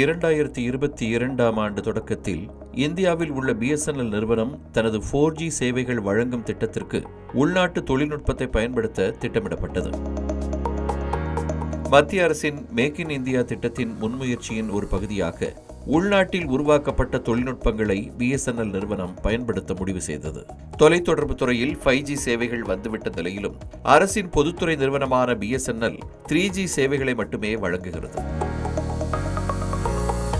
இரண்டாயிரத்தி இருபத்தி இரண்டாம் ஆண்டு தொடக்கத்தில் இந்தியாவில் உள்ள பிஎஸ்என்எல் நிறுவனம் தனது ஃபோர் ஜி சேவைகள் வழங்கும் திட்டத்திற்கு உள்நாட்டு தொழில்நுட்பத்தை பயன்படுத்த திட்டமிடப்பட்டது. மத்திய அரசின் மேக் இன் இந்தியா திட்டத்தின் முன்முயற்சியின் ஒரு பகுதியாக உள்நாட்டில் உருவாக்கப்பட்ட தொழில்நுட்பங்களை பிஎஸ்என்எல் நிறுவனம் பயன்படுத்த முடிவு செய்தது. தொலைத்தொடர்பு துறையில் ஃபைவ் ஜி சேவைகள் வந்துவிட்ட நிலையிலும் அரசின் பொதுத்துறை நிறுவனமான பிஎஸ்என்எல் த்ரீ ஜி சேவைகளை மட்டுமே வழங்குகிறது.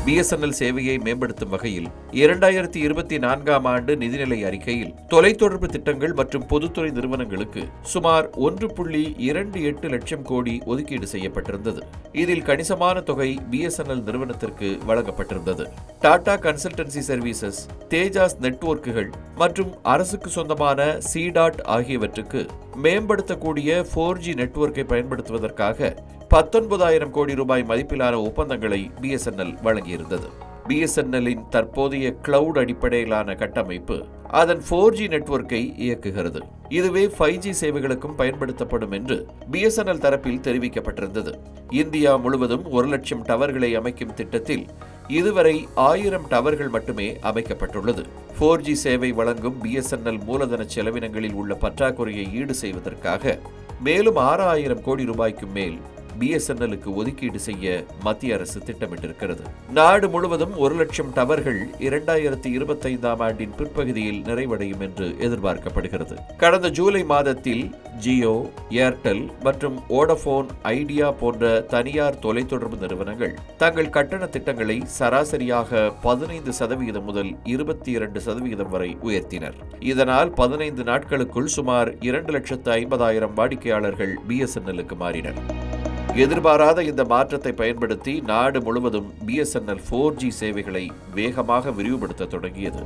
பிஎஸ்என்எல் சேவையை மேம்படுத்தும் வகையில் இரண்டாயிரத்தி இருபத்தி நான்காம் ஆண்டு நிதிநிலை அறிக்கையில் தொலைத்தொடர்பு திட்டங்கள் மற்றும் பொதுத்துறை நிறுவனங்களுக்கு சுமார் ஒன்று புள்ளி இரண்டு எட்டு லட்சம் கோடி ஒதுக்கீடு செய்யப்பட்டிருந்தது. இதில் கணிசமான தொகை பிஎஸ்என்எல் நிறுவனத்திற்கு வழங்கப்பட்டிருந்தது. டாடா கன்சல்டன்சி சர்வீசஸ் தேஜாஸ் நெட்வொர்க்குகள் மற்றும் அரசுக்கு சொந்தமான சிடாட் ஆகியவற்றுக்கு மேம்படுத்தக்கூடிய ஃபோர் ஜி நெட்வொர்க்கை பயன்படுத்துவதற்காக பத்தொன்பதாயிரம் கோடி ரூபாய் மதிப்பிலான ஒப்பந்தங்களை பிஎஸ்என்எல் வழங்கியிருந்தது. பிஎஸ்என்எல்லின் தற்போதைய கிளவுட் அடிப்படையிலான கட்டமைப்பு அதன் ஃபோர் ஜி நெட்வொர்க்கை இயக்குகிறது. இதுவே ஃபைவ் ஜி சேவைகளுக்கும் பயன்படுத்தப்படும் என்று பிஎஸ்என்எல் தரப்பில் தெரிவிக்கப்பட்டிருந்தது. இந்தியா முழுவதும் ஒரு லட்சம் டவர்களை அமைக்கும் திட்டத்தில் இதுவரை ஆயிரம் டவர்கள் மட்டுமே அமைக்கப்பட்டுள்ளது. ஃபோர் ஜி சேவை வழங்கும் பிஎஸ்என்எல் மூலதன செலவினங்களில் உள்ள பற்றாக்குறையை ஈடு செய்வதற்காக மேலும் ஆறாயிரம் கோடி ரூபாய்க்கும் மேல் பிஎஸ்என்எலுக்கு ஒதுக்கீடு செய்ய மத்திய அரசு திட்டமிட்டிருக்கிறது. நாடு முழுவதும் ஒரு லட்சம் டவர்கள் இரண்டாயிரத்தி இருபத்தைந்தாம் ஆண்டின் பிற்பகுதியில் நிறைவடையும் என்று எதிர்பார்க்கப்படுகிறது. கடந்த ஜூலை மாதத்தில் ஜியோ ஏர்டெல் மற்றும் ஓடபோன் ஐடியா போன்ற தனியார் தொலைத்தொடர்பு நிறுவனங்கள் தங்கள் கட்டண திட்டங்களை சராசரியாக பதினைந்து சதவிகிதம் முதல் இருபத்தி இரண்டு சதவிகிதம் வரை உயர்த்தினர். இதனால் பதினைந்து நாட்களுக்குள் சுமார் இரண்டு லட்சத்து ஐம்பதாயிரம் வாடிக்கையாளர்கள் பிஎஸ்என்எல்லுக்கு மாறினர். எதிர்பாராத இந்த மாற்றத்தை பயன்படுத்தி நாடு முழுவதும் பிஎஸ்என்எல் ஃபோர் ஜி சேவைகளை வேகமாக விரிவுபடுத்த தொடங்கியது.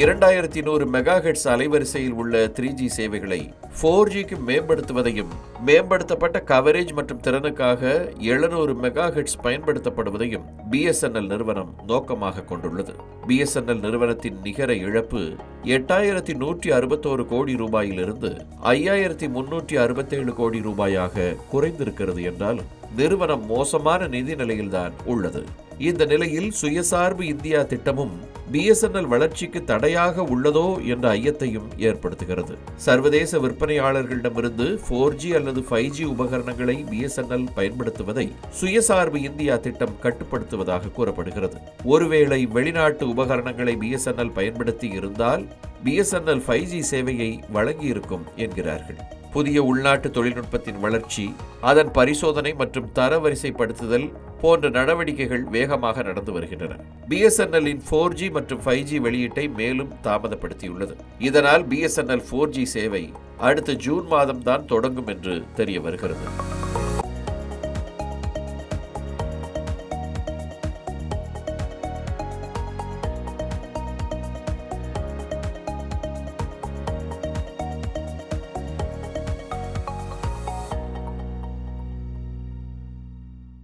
இரண்டாயிரத்தி நூறு மெகா ஹெட்ஸ் அலைவரிசையில் உள்ள த்ரீ ஜி சேவைகளை ஃபோர் ஜிக்கு மேம்படுத்துவதையும் மேம்படுத்தப்பட்ட கவரேஜ் மற்றும் திறனுக்காக எழுநூறு மெகா ஹெட்ஸ் பயன்படுத்தப்படுவதையும் பிஎஸ்என்எல் நிறுவனம் நோக்கமாக கொண்டுள்ளது. பிஎஸ்என்எல் நிறுவனத்தின் நிகர இழப்பு எட்டாயிரத்தி நூற்றி அறுபத்தோரு கோடி ரூபாயிலிருந்து ஐயாயிரத்தி முன்னூற்றி அறுபத்தேழு கோடி ரூபாயாக குறைந்திருக்கிறது என்றாலும் நிறுவனம் மோசமான நிதி நிலையில்தான் உள்ளது. இந்த நிலையில் சுயசார்பு இந்தியா திட்டமும் பிஎஸ்என்எல் வளர்ச்சிக்கு தடையாக உள்ளதோ என்ற ஐயத்தையும் ஏற்படுத்துகிறது. சர்வதேச விற்பனையாளர்களிடமிருந்து போர் ஜி அல்லது ஃபைவ் ஜி உபகரணங்களை பிஎஸ்என்எல் பயன்படுத்துவதை சுயசார்பு இந்தியா திட்டம் கட்டுப்படுத்துவதாக கூறப்படுகிறது. ஒருவேளை வெளிநாட்டு உபகரணங்களை பிஎஸ்என்எல் பயன்படுத்தி இருந்தால் பிஎஸ்என்எல் ஃபைவ் ஜி சேவையை வழங்கியிருக்கும் என்கிறார்கள். புதிய உள்நாட்டு தொழில்நுட்பத்தின் வளர்ச்சி அதன் பரிசோதனை மற்றும் தரவரிசைப்படுத்துதல் போன்ற நடவடிக்கைகள் வேகமாக நடந்து வருகின்றன. பிஎஸ்என்எல்லின் ஃபோர் ஜி மற்றும் ஃபைவ் ஜி வெளியீட்டை மேலும் தாமதப்படுத்தியுள்ளது. இதனால் பிஎஸ்என்எல் ஃபோர் ஜி சேவை அடுத்த ஜூன் மாதம் தான் தொடங்கும் என்று தெரிய வருகிறது.